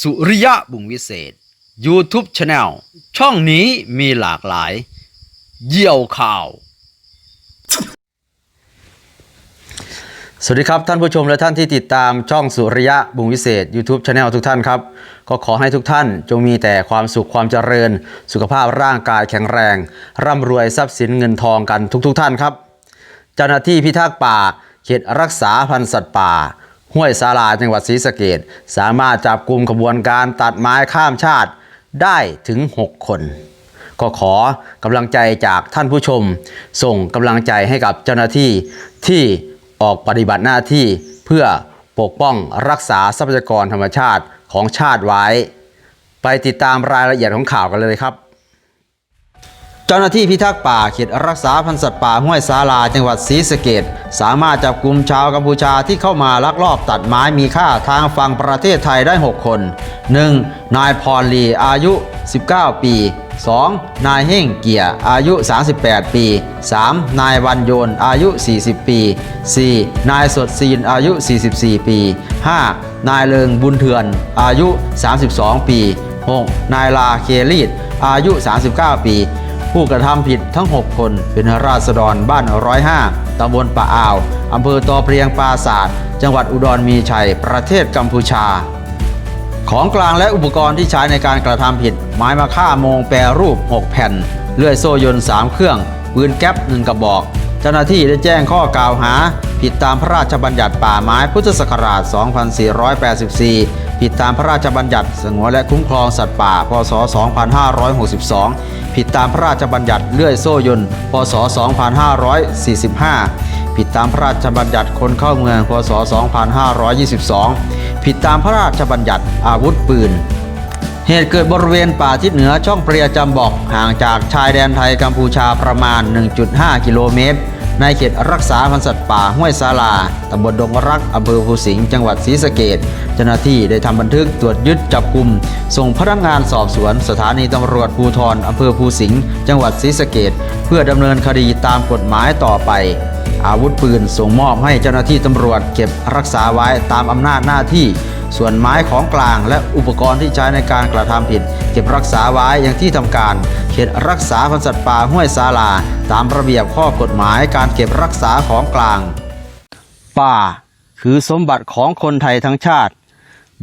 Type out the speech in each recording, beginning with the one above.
สุริยะบุงวิเศษ YouTube Channel ช่องนี้มีหลากหลาย เยี่ยวข่าว สวัสดีครับท่านผู้ชมและท่านที่ติดตามช่องสุริยะบุงวิเศษ YouTube Channel ทุกท่านครับ ก็ขอให้ทุกท่านจงมีแต่ความสุขความเจริญ สุขภาพร่างกายแข็งแรง ร่ำรวยทรัพย์สินเงินทองกันทุก ๆทท่านครับ เจ้าหน้าที่พิทักษ์ป่า เขตรักษาพันธุ์สัตว์ป่า ห้วยสาลาจังหวัดศรีสะเกดสามารถจับกลุ่มขบวนการตัดไม้ข้ามชาติได้ถึง 6 คน ก็ขอกำลังใจจากท่านผู้ชม ส่งกำลังใจให้กับเจ้าหน้าที่ที่ออกปฏิบัติหน้าที่เพื่อปกป้องรักษาทรัพยากรธรรมชาติของชาติไว้ ไปติดตามรายละเอียดของข่าวกันเลยครับ เจ้าหน้าที่พิทักษ์ป่าเขตรักษาพันธุ์สัตว์ป่าห้วยสาลาจังหวัดศรีสะเกดสามารถจับกลุ่มชาวกัมพูชาที่เข้ามาลักลอบตัดไม้มีค่าทางฝั่งประเทศไทยได้ 6 คน 1. นายพรลีอายุ 19 ปี 2. นายเฮ่งเกียร์อายุ 38 ปี 3. นายวันโยนอายุ 40 ปี 4. นายสดซีนอายุ 44 ปี 5. นายเลิงบุญเถื่อนอายุ 32 ปี 6. นายลาเคลีดอายุ 39 ปี ผู้กระทำผิดทั้ง 6 คน เป็นราษฎรบ้าน105ตำบลป่าอ่าวอำเภอตอเปรียงปราศาสตร์จังหวัดอุดรมีชัย ประเทศกัมพูชา ของกลางและอุปกรณ์ที่ใช้ในการกระทำผิด ไม้มาฆ่าโมงแปรรูป 6 แผ่น เลื่อยโซ่ยนต์ 3 เครื่อง ปืนแก๊ป1กระบอก เจ้าหน้าที่ได้แจ้งข้อกล่าวหา ผิดตามพระราชบัญญัติป่าไม้พุทธศักราช 2484 ผิดตามพระราชบัญญัติสงวนและคุ้มครองสัตว์ป่า พศ 2562 ผิดตามพระราชบัญญัติเลื่อยโซ่ยนต์ พศ 2545 ผิดตามพระราชบัญญัติคนเข้าเมือง พศ 2522 ผิดตามพระราชบัญญัติอาวุธปืนเหตุเกิดบริเวณป่าทิศเหนือช่องเปรียจำบอกห่างจากชายแดนไทยกัมพูชาประมาณ 1.5 กิโลเมตร ในเขตรักษาพันธุ์สัตว์ป่าห้วยสาลาตำบลดงรักอำเภอภูสิงห์จังหวัดศรีสะเกดเจ้าหน้าที่ได้ทำบันทึกตรวจยึดจับกลุ่ม ส่งพนักงานสอบสวน สถานีตำรวจภูธรอำเภอภูสิงห์จังหวัดศรีสะเกดเพื่อดำเนินคดีตามกฎหมายต่อไป อาวุธปืนส่งมอบให้เจ้าหน้าที่ตำรวจเก็บรักษาไว้ตามอำนาจหน้าที่ ส่วนไม้ของกลางและอุปกรณ์ที่ใช้ในการกระทำผิด เก็บรักษาไว้อย่างที่ทำการ เขตรักษาพันธุ์สัตว์ป่าห้วยสาลา ตามระเบียบข้อกฎหมายการเก็บรักษาของกลาง ป่า คือสมบัติของคนไทยทั้งชาติ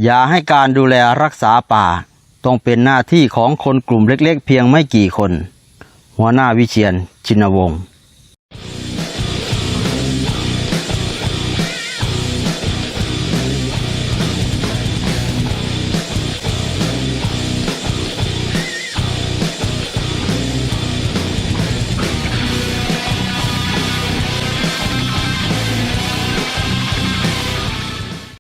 อย่าให้การดูแลรักษาป่า ต้องเป็นหน้าที่ของคนกลุ่มเล็ก ๆ เพียงไม่กี่คน หัวหน้าวิเชียนชินวงศ์